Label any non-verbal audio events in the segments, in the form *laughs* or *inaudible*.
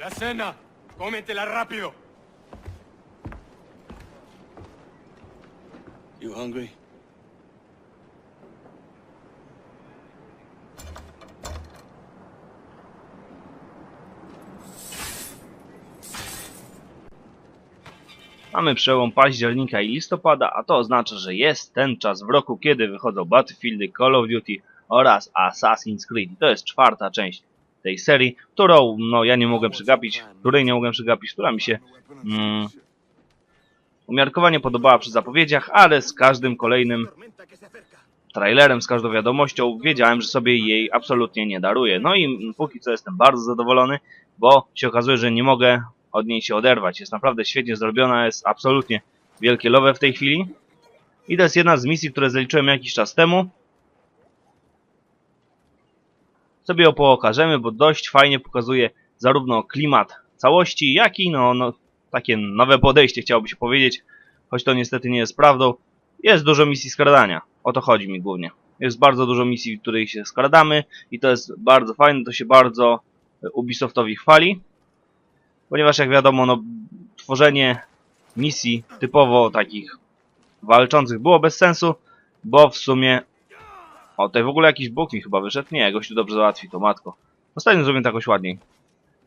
La cena. Cómetela rápido. You hungry? Mamy przełom października i listopada, a to oznacza, że jest ten czas w roku, kiedy wychodzą Battlefieldy, Call of Duty oraz Assassin's Creed. To jest czwarta część tej serii, którą no, ja nie mogłem przegapić, której nie mogłem przegapić, która mi się mm, umiarkowanie podobała przy zapowiedziach, ale z każdym kolejnym trailerem, z każdą wiadomością wiedziałem, że sobie jej absolutnie nie daruję. No i póki co jestem bardzo zadowolony, bo się okazuje, że nie mogę od niej się oderwać. Jest naprawdę świetnie zrobiona, jest absolutnie wielkie love w tej chwili. I to jest jedna z misji, które zaliczyłem jakiś czas temu. Sobie ją pokażemy, bo dość fajnie pokazuje zarówno klimat całości, jak i no, no, takie nowe podejście, chciałoby się powiedzieć, choć to niestety nie jest prawdą. Jest dużo misji skradania, o to chodzi mi głównie. Jest bardzo dużo misji, w których się skradamy i to jest bardzo fajne, to się bardzo Ubisoftowi chwali ponieważ jak wiadomo, no, tworzenie misji typowo takich walczących było bez sensu, bo w sumie... O, tutaj w ogóle jakiś bóg mi chyba wyszedł. Nie, gościu dobrze załatwi, to matko. Ostatnio zrobię to jakoś ładniej.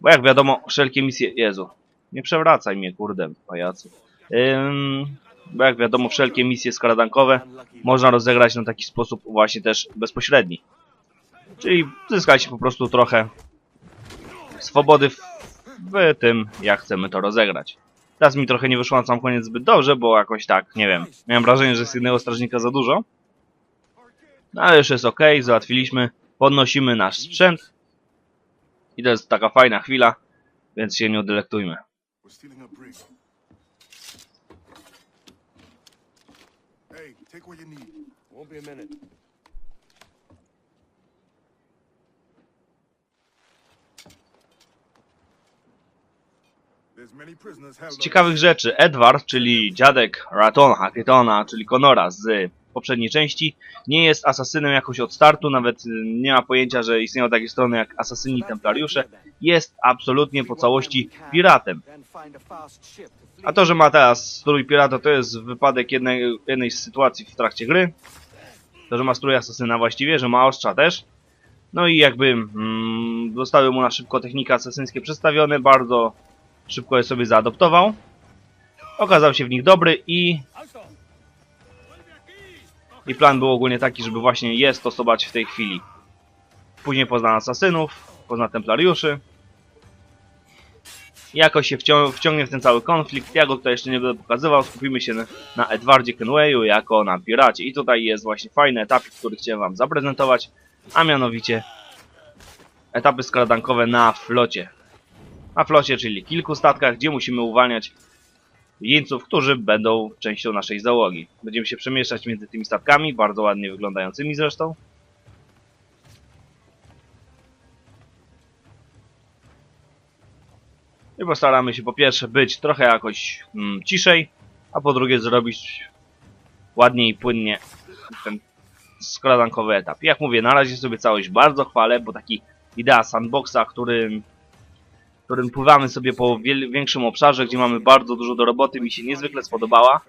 Bo jak wiadomo, wszelkie misje... Jezu, nie przewracaj mnie, kurde, pajacu. Ym... Bo jak wiadomo, wszelkie misje skradankowe można rozegrać na taki sposób właśnie też bezpośredni. Czyli zyskać po prostu trochę swobody w w tym, jak chcemy to rozegrać. Teraz mi trochę nie wyszło na sam koniec zbyt dobrze, bo jakoś tak, nie wiem, miałem wrażenie, że jest jednego strażnika za dużo. No ale już jest ok, załatwiliśmy, podnosimy nasz sprzęt. I to jest taka fajna chwila, więc się nie delektujmy. We're stealing a brig. Hey, take what you need. Won't be a minute. There's many prisoners held Z ciekawych rzeczy, Edward, czyli dziadek Ratona, czyli Conora z poprzedniej części, nie jest asasynem jakoś od startu, nawet y, nie ma pojęcia, że istnieją takie strony jak asasyni templariusze. Jest absolutnie po całości piratem. A to, że ma teraz strój pirata, to jest wypadek jednej, jednej z sytuacji w trakcie gry. To, że ma strój asasyna właściwie, że ma ostrza też. No i jakby mm, zostały mu na szybko techniki asasyńskie przedstawione, bardzo szybko je sobie zaadoptował. Okazał się w nich dobry i... I plan był ogólnie taki, żeby właśnie je stosować w tej chwili. Później pozna asasynów, pozna templariuszy. Jakoś się wcią wciągnie w ten cały konflikt. Ja go tutaj jeszcze nie będę pokazywał. Skupimy się na, na Edwardzie Kenwayu jako na piracie. I tutaj jest właśnie fajny etap, który chciałem wam zaprezentować. A mianowicie etapy skradankowe na flocie na flocie, czyli kilku statkach, gdzie musimy uwalniać jeńców, którzy będą częścią naszej załogi. Będziemy się przemieszczać między tymi statkami, bardzo ładnie wyglądającymi zresztą. I postaramy się po pierwsze być trochę jakoś mm, ciszej, a po drugie zrobić ładnie i płynnie ten skradankowy etap. Jak mówię, na razie sobie całość bardzo chwalę, bo taki idea sandboxa, którym w którym pływamy sobie po większym obszarze, gdzie mamy bardzo dużo do roboty, mi się niezwykle spodobała.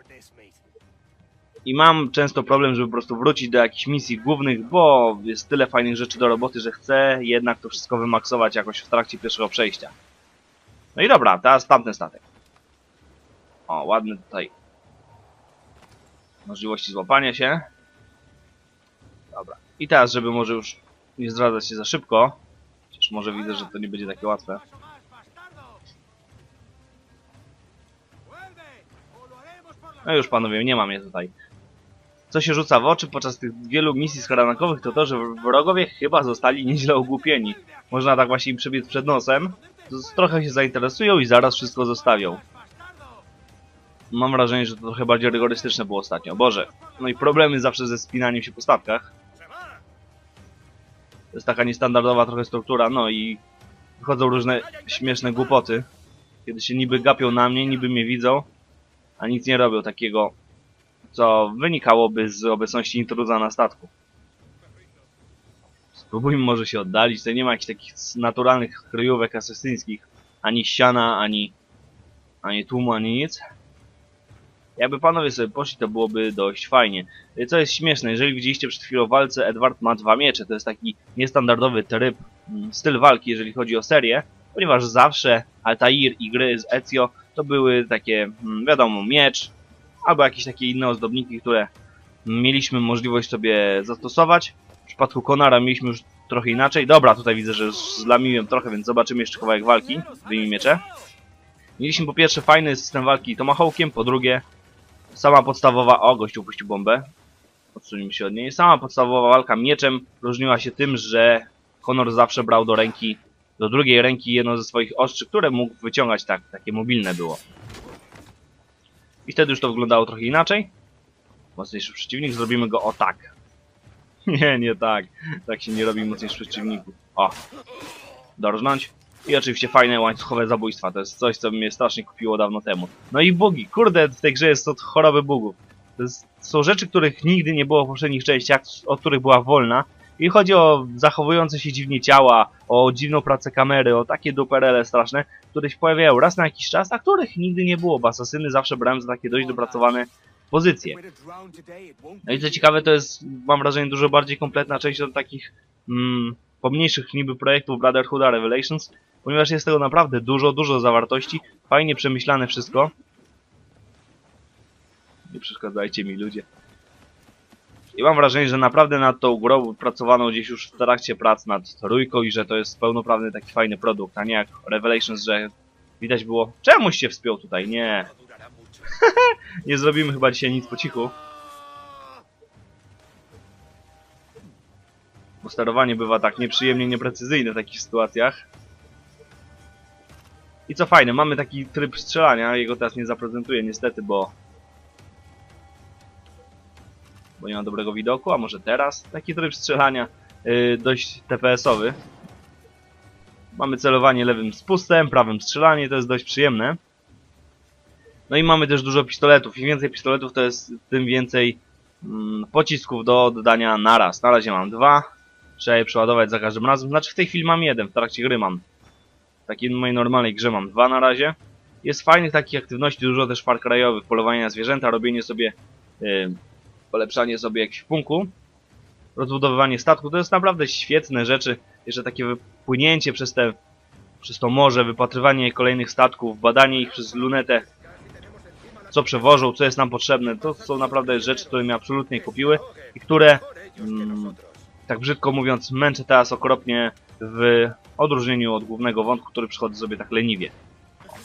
I mam często problem, żeby po prostu wrócić do jakichś misji głównych, bo jest tyle fajnych rzeczy do roboty, że chcę jednak to wszystko wymaksować jakoś w trakcie pierwszego przejścia. No i dobra, teraz tamten statek. O, ładny tutaj. Możliwości złapania się. Dobra. I teraz, żeby może już nie zdradzać się za szybko, chociaż może widzę, że to nie będzie takie łatwe. No już panowie, nie mam je tutaj. Co się rzuca w oczy podczas tych wielu misji skradankowych to to, że wrogowie chyba zostali nieźle ogłupieni. Można tak właśnie im przebiec przed nosem. Trochę się zainteresują i zaraz wszystko zostawią. Mam wrażenie, że to trochę bardziej rygorystyczne było ostatnio. Boże. No i problemy zawsze ze spinaniem się po statkach. To jest taka niestandardowa trochę struktura, no i wychodzą różne śmieszne głupoty. Kiedy się niby gapią na mnie, niby mnie widzą, a nic nie robią takiego, co wynikałoby z obecności intruza na statku. Spróbujmy może się oddalić, tutaj nie ma jakichś takich naturalnych kryjówek asesyńskich, ani ściana, ani, ani tłumu, ani nic. Jakby panowie sobie poszli, to byłoby dość fajnie. Co jest śmieszne, jeżeli widzieliście przed chwilą walce, Edward ma dwa miecze. To jest taki niestandardowy tryb, mm, styl walki, jeżeli chodzi o serię, ponieważ zawsze Altair i gry z Ezio to były takie, mm, wiadomo, miecz, albo jakieś takie inne ozdobniki, które mieliśmy możliwość sobie zastosować. W przypadku Konara mieliśmy już trochę inaczej. Dobra, tutaj widzę, że zlamiłem trochę, więc zobaczymy jeszcze kawałek walki. Wyjmij miecze. Mieliśmy po pierwsze fajny system walki Tomahawkiem, po drugie sama podstawowa... O, gościu upuścił bombę. Odsunijmy się od niej. Sama podstawowa walka mieczem różniła się tym, że Honor zawsze brał do ręki, do drugiej ręki jedno ze swoich ostrzy, które mógł wyciągać tak, takie mobilne było. I wtedy już to wyglądało trochę inaczej. Mocniejszy przeciwnik, zrobimy go o tak. *laughs* Nie, nie tak. Tak się nie robi mocniejszych przeciwników. O. Dorżnąć. I oczywiście fajne łańcuchowe zabójstwa. To jest coś, co mnie strasznie kupiło dawno temu. No i bugi. Kurde, w tej grze jest od choroby bugów. To jest, są rzeczy, których nigdy nie było w poprzednich częściach, od których była wolna. I chodzi o zachowujące się dziwnie ciała, o dziwną pracę kamery, o takie duperele straszne, które się pojawiają raz na jakiś czas, a których nigdy nie było, bo asasyny zawsze brałem za takie dość dopracowane pozycje. No i co ciekawe, to jest, mam wrażenie, dużo bardziej kompletna część od takich mm, pomniejszych niby projektów Brotherhooda Revelations, ponieważ jest tego naprawdę dużo, dużo zawartości, fajnie przemyślane wszystko. Nie przeszkadzajcie mi ludzie. I mam wrażenie, że naprawdę nad tą grą pracowano gdzieś już w trakcie prac nad trójką i że to jest pełnoprawny taki fajny produkt, a nie jak Revelations, że widać było... Czemuś się wspiął tutaj? Nie. *laughs* nie zrobimy chyba dzisiaj nic po cichu. Bo sterowanie bywa tak nieprzyjemnie nieprecyzyjne w takich sytuacjach. I co fajne, mamy taki tryb strzelania, jego teraz nie zaprezentuję niestety, bo... Bo nie ma dobrego widoku, a może teraz? Taki tryb strzelania yy, dość TPS-owy. Mamy celowanie lewym spustem, prawym strzelanie, to jest dość przyjemne. No i mamy też dużo pistoletów. Im więcej pistoletów, to jest tym więcej mm, pocisków do oddania naraz. Na razie mam dwa. Trzeba je przeładować za każdym razem. Znaczy w tej chwili mam jeden, w trakcie gry mam. W takiej mojej normalnej grze mam dwa na razie. Jest fajnych takich aktywności, dużo też par krajowych, polowanie na zwierzęta, robienie sobie, yy, polepszanie sobie jakichś punktów, rozbudowywanie statku. To jest naprawdę świetne rzeczy. Jeszcze takie wypłynięcie przez te, przez to morze, wypatrywanie kolejnych statków, badanie ich przez lunetę co przewożą, co jest nam potrzebne. To są naprawdę rzeczy, które mnie absolutnie kupiły i które, mm, tak brzydko mówiąc, męczę teraz okropnie w odróżnieniu od głównego wątku, który przychodzi sobie tak leniwie.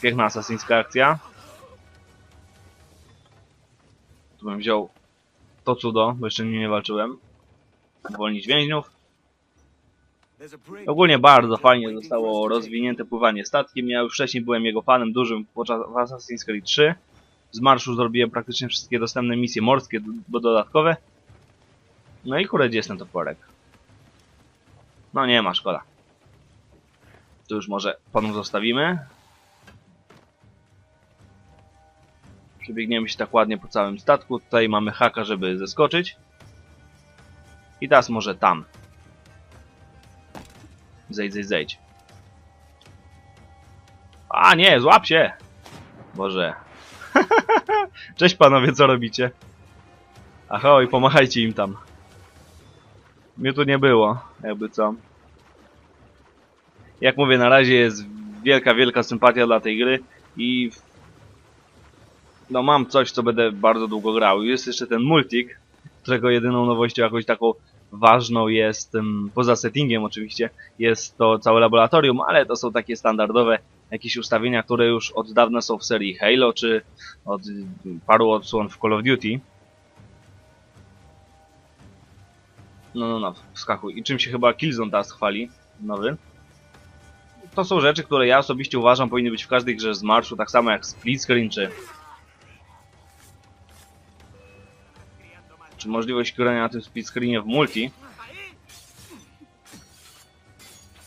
Piękna asasyńska akcja. Tu bym wziął to cudo, bo jeszcze nie walczyłem. Uwolnić więźniów. Ogólnie bardzo fajnie zostało rozwinięte pływanie statkiem. Ja już wcześniej byłem jego fanem dużym podczas Assassin's Creed 3 z marszu zrobiłem praktycznie wszystkie dostępne misje morskie, bo dodatkowe. No i kurde, gdzie jest ten toporek? No nie ma, szkoda. Tu już może panów zostawimy. Przebiegniemy się tak ładnie po całym statku. Tutaj mamy haka, żeby zeskoczyć. I teraz może tam. Zejdź, zejdź, zejdź. A nie, złap się! Boże, *laughs* Cześć panowie, co robicie? Ahoj, pomachajcie im tam. Mnie tu nie było, jakby co. Jak mówię, na razie jest wielka, wielka sympatia dla tej gry i no mam coś, co będę bardzo długo grał. Jest jeszcze ten multik, którego jedyną nowością jakąś taką ważną jest, poza settingiem oczywiście, jest to całe laboratorium, ale to są takie standardowe jakieś ustawienia, które już od dawna są w serii Halo, czy od paru odsłon w Call of Duty. No, no, no, wskakuj. I czym się chyba Killzone teraz chwali, nowy. To są rzeczy, które ja osobiście uważam powinny być w każdej grze z marszu, tak samo jak split screen, czy... Czy możliwość grania na tym split screenie w multi.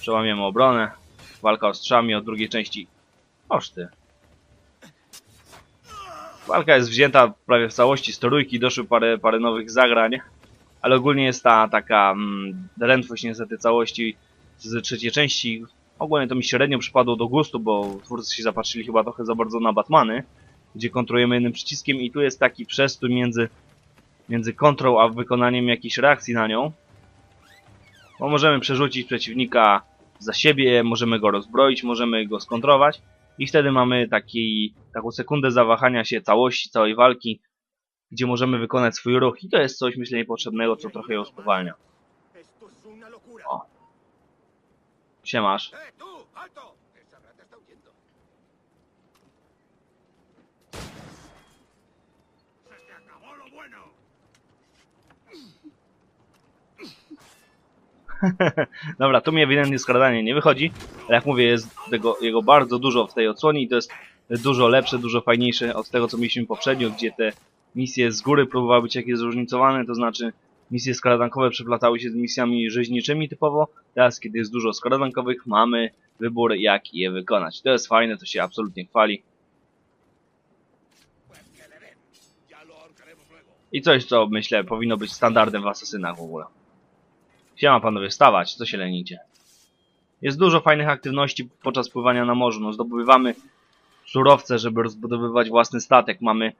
Przełamiemy obronę. Walka ostrzami od drugiej części. Oż ty. Walka jest wzięta prawie w całości z trójki, doszły parę, parę nowych zagrań, ale ogólnie jest ta taka mm, rętwość niestety całości z trzeciej części. Ogólnie to mi średnio przypadło do gustu, bo twórcy się zapatrzyli chyba trochę za bardzo na Batmany, gdzie kontrolujemy jednym przyciskiem i tu jest taki przestój między, między kontrol a wykonaniem jakiejś reakcji na nią. Bo możemy przerzucić przeciwnika za siebie, możemy go rozbroić, możemy go skontrować i wtedy mamy taki, taką sekundę zawahania się całości, całej walki, gdzie możemy wykonać swój ruch i to jest coś myślę niepotrzebnego, co trochę ją spowalnia. O. Siemasz. *laughs* Dobra, tu mi ewidentnie skradanie nie wychodzi, ale jak mówię, jest tego, jego bardzo dużo w tej odsłonie i to jest dużo lepsze, dużo fajniejsze od tego, co mieliśmy poprzednio, gdzie te misje z góry próbowały być jakieś zróżnicowane, to znaczy misje skradankowe przeplatały się z misjami rzeźniczymi typowo, teraz kiedy jest dużo skradankowych, mamy wybór jak je wykonać. To jest fajne, to się absolutnie chwali. I coś, co myślę powinno być standardem w asesynach w ogóle. Siema panowie, wstawać, co się lenicie? Jest dużo fajnych aktywności podczas pływania na morzu. No, zdobywamy surowce, żeby rozbudowywać własny statek. Mamy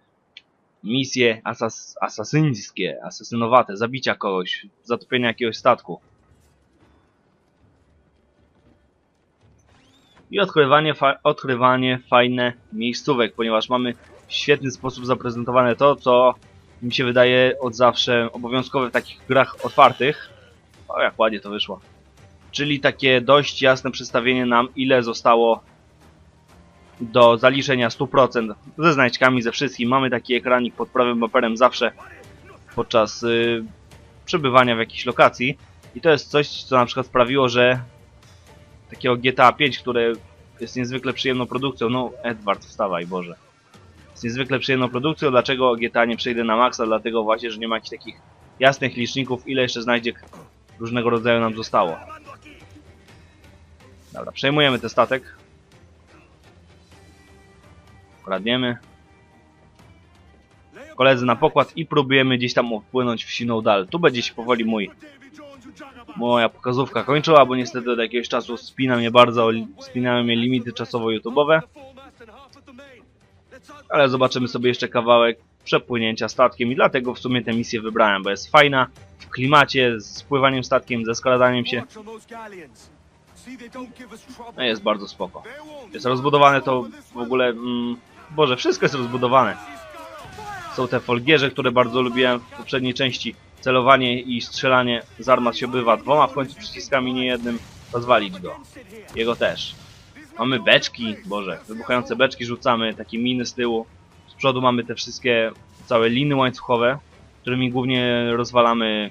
misje asas asasyńskie, asasynowate, zabicia kogoś, zatopienia jakiegoś statku. I odkrywanie, fa odkrywanie fajne miejscówek, ponieważ mamy w świetny sposób zaprezentowane to, co mi się wydaje od zawsze obowiązkowe w takich grach otwartych. O, jak ładnie to wyszło. Czyli takie dość jasne przedstawienie nam, ile zostało do zaliczenia 100% ze znajdźkami, ze wszystkim. Mamy taki ekranik pod prawym bumperem zawsze podczas y, przebywania w jakiejś lokacji. I to jest coś, co na przykład sprawiło, że takiego GTA 5, które jest niezwykle przyjemną produkcją, no Edward, wstawaj Boże. Jest niezwykle przyjemną produkcją, dlaczego GTA nie przejdę na maksa, dlatego właśnie, że nie ma jakichś takich jasnych liczników, ile jeszcze znajdziek różnego rodzaju nam zostało. Dobra, przejmujemy ten statek. Kradniemy. Koledzy na pokład i próbujemy gdzieś tam wpłynąć w siną dal. Tu będzie się powoli mój, moja pokazówka kończyła, bo niestety od jakiegoś czasu spina mnie bardzo, spinają mnie limity czasowo YouTube'owe. Ale zobaczymy sobie jeszcze kawałek przepłynięcia statkiem i dlatego w sumie tę misję wybrałem, bo jest fajna, w klimacie, z pływaniem statkiem, ze skradaniem się. No jest bardzo spoko. Jest rozbudowane to w ogóle... Mm, Boże, wszystko jest rozbudowane. Są te folgierze, które bardzo lubiłem w poprzedniej części. Celowanie i strzelanie z armat się bywa dwoma w końcu przyciskami, nie jednym. Rozwalić go. Jego też. Mamy beczki, Boże, wybuchające beczki rzucamy, takie miny z tyłu. Przodu mamy te wszystkie całe liny łańcuchowe, którymi głównie rozwalamy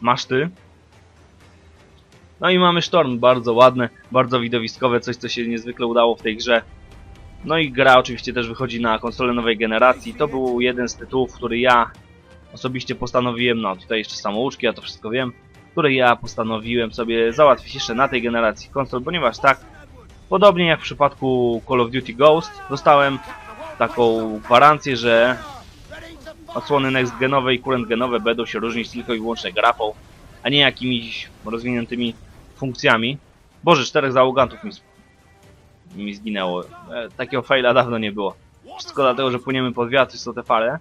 maszty. No i mamy sztorm, bardzo ładne, bardzo widowiskowe, coś co się niezwykle udało w tej grze. No i gra oczywiście też wychodzi na konsolę nowej generacji. To był jeden z tytułów, który ja osobiście postanowiłem, no tutaj jeszcze samouczki, ja to wszystko wiem, który ja postanowiłem sobie załatwić jeszcze na tej generacji konsol, ponieważ tak, podobnie jak w przypadku Call of Duty Ghost, dostałem taką gwarancję, że odsłony next genowe i current genowe będą się różnić tylko i wyłącznie grafą, a nie jakimiś rozwiniętymi funkcjami. Boże, czterech załogantów mi, mi zginęło. E, takiego faila dawno nie było. Wszystko dlatego, że płyniemy pod wiatr, są te fale.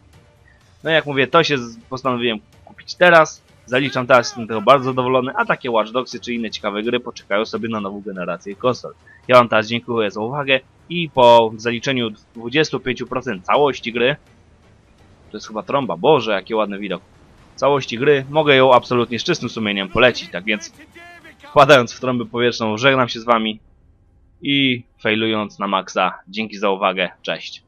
No jak mówię, to się postanowiłem kupić teraz. Zaliczam teraz, jestem tego bardzo zadowolony, a takie Watch Dogsy czy inne ciekawe gry poczekają sobie na nową generację konsol. Ja Wam teraz dziękuję za uwagę i po zaliczeniu 25% całości gry, to jest chyba trąba, Boże, jaki ładny widok, całości gry, mogę ją absolutnie z czystym sumieniem polecić, tak więc wkładając w trąbę powietrzną żegnam się z Wami i failując na maksa, dzięki za uwagę, cześć.